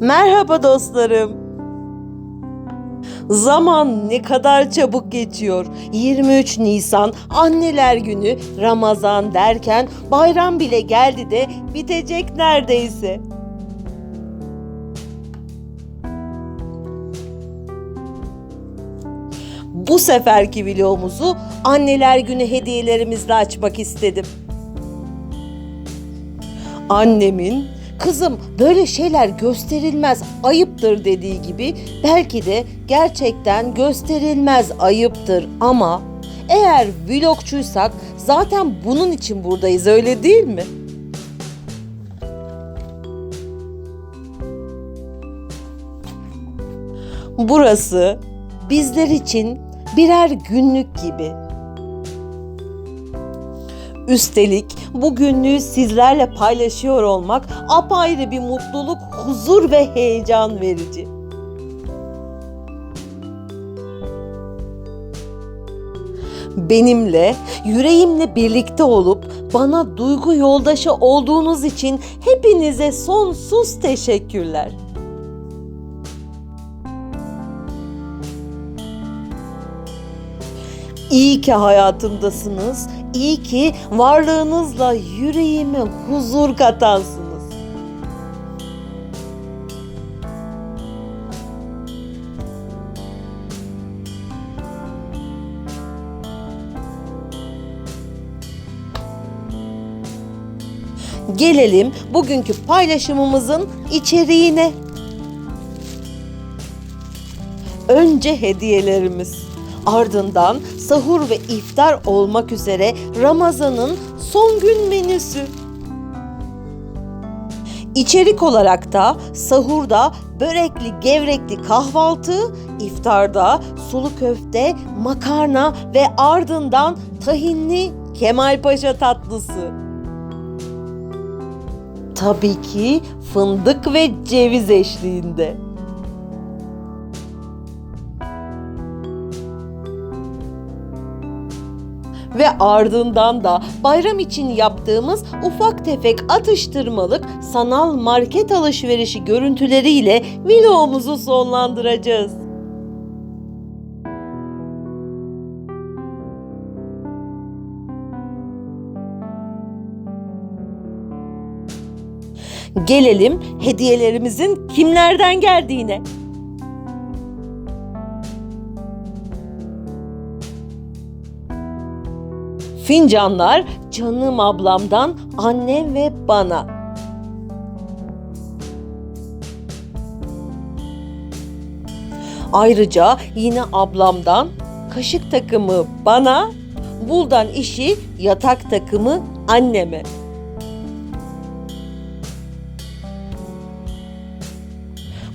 Merhaba dostlarım. Zaman ne kadar çabuk geçiyor. 23 Nisan, Anneler Günü, Ramazan derken bayram bile geldi de bitecek neredeyse. Bu seferki vlogumuzu Anneler Günü hediyelerimizle açmak istedim. Annemin kızım böyle şeyler gösterilmez ayıptır dediği gibi belki de gerçekten gösterilmez ayıptır ama eğer vlogçuysak zaten bunun için buradayız öyle değil mi? Burası bizler için birer günlük gibi. Üstelik bu günlüğü sizlerle paylaşıyor olmak apayrı bir mutluluk, huzur ve heyecan verici. Benimle, yüreğimle birlikte olup bana duygu yoldaşı olduğunuz için hepinize sonsuz teşekkürler. İyi ki hayatımdasınız. İyi ki varlığınızla yüreğime huzur katansınız. Gelelim bugünkü paylaşımımızın içeriğine. Önce hediyelerimiz. Ardından sahur ve iftar olmak üzere Ramazan'ın son gün menüsü. İçerik olarak da sahurda börekli gevrekli kahvaltı, iftarda sulu köfte, makarna ve ardından tahinli Kemalpaşa tatlısı. Tabii ki fındık ve ceviz eşliğinde. Ve ardından da bayram için yaptığımız ufak tefek atıştırmalık sanal market alışverişi görüntüleriyle vlogumuzu sonlandıracağız. Gelelim hediyelerimizin kimlerden geldiğine. Fincanlar canım ablamdan annem ve bana. Ayrıca yine ablamdan kaşık takımı bana, buldan işi yatak takımı anneme.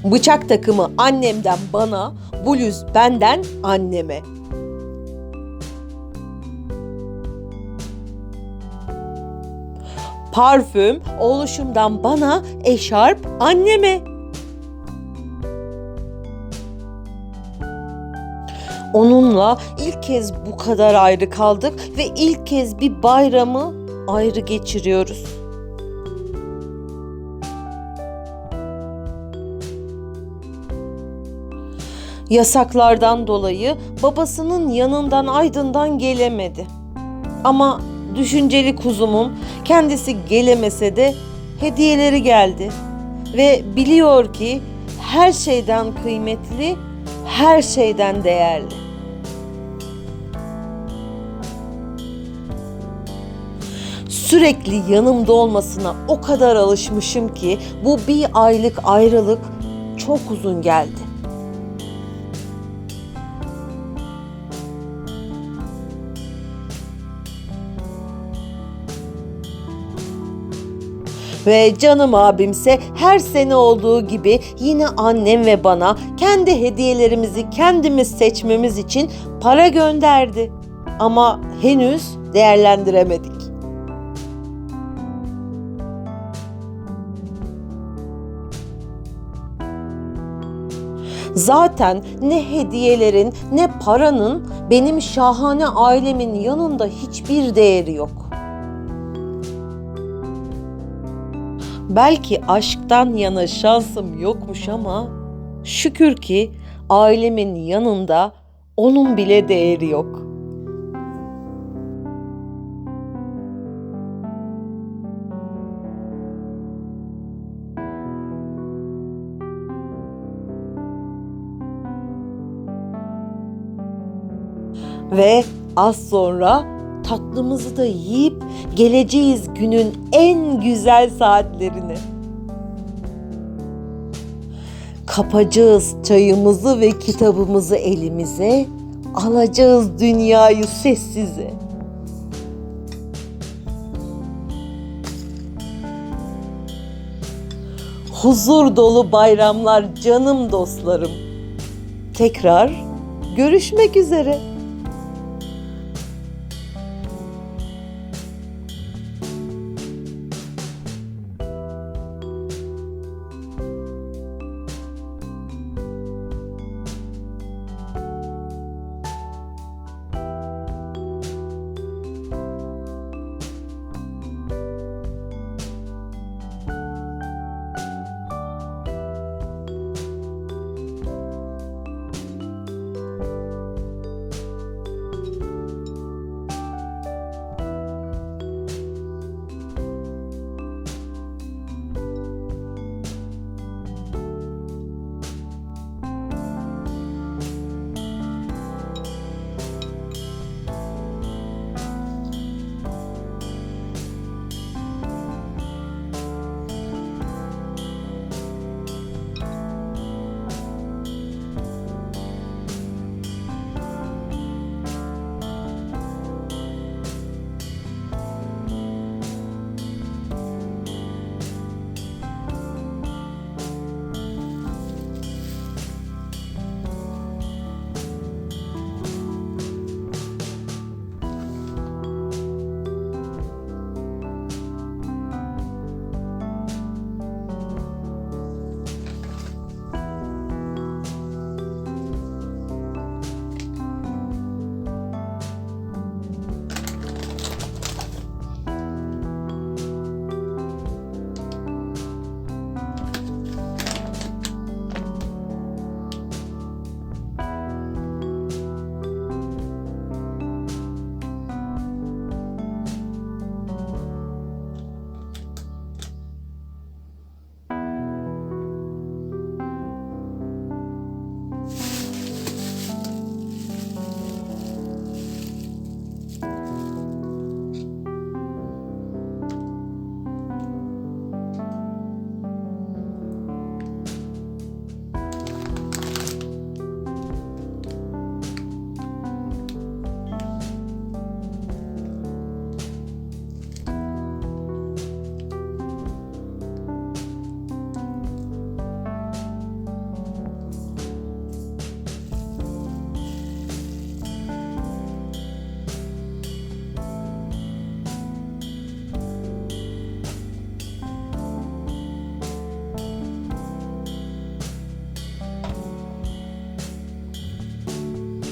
Bıçak takımı annemden bana, bluz benden anneme. Parfüm oluşumdan bana, eşarp anneme. Onunla ilk kez bu kadar ayrı kaldık ve ilk kez bir bayramı ayrı geçiriyoruz. Yasaklardan dolayı babasının yanından Aydın'dan gelemedi. Ama düşünceli kuzumum kendisi gelemese de hediyeleri geldi ve biliyor ki her şeyden kıymetli, her şeyden değerli. Sürekli yanımda olmasına o kadar alışmışım ki bu bir aylık ayrılık çok uzun geldi. Ve canım abimse her sene olduğu gibi yine annem ve bana kendi hediyelerimizi kendimiz seçmemiz için para gönderdi. Ama henüz değerlendiremedik. Zaten ne hediyelerin ne paranın benim şahane ailemin yanında hiçbir değeri yok. Belki aşktan yana şansım yokmuş ama şükür ki ailemin yanında onun bile değeri yok. Ve az sonra tatlımızı da yiyip geleceğiz günün en güzel saatlerine. Kapacağız çayımızı ve kitabımızı elimize, alacağız dünyayı sessize. Huzur dolu bayramlar canım dostlarım. Tekrar görüşmek üzere.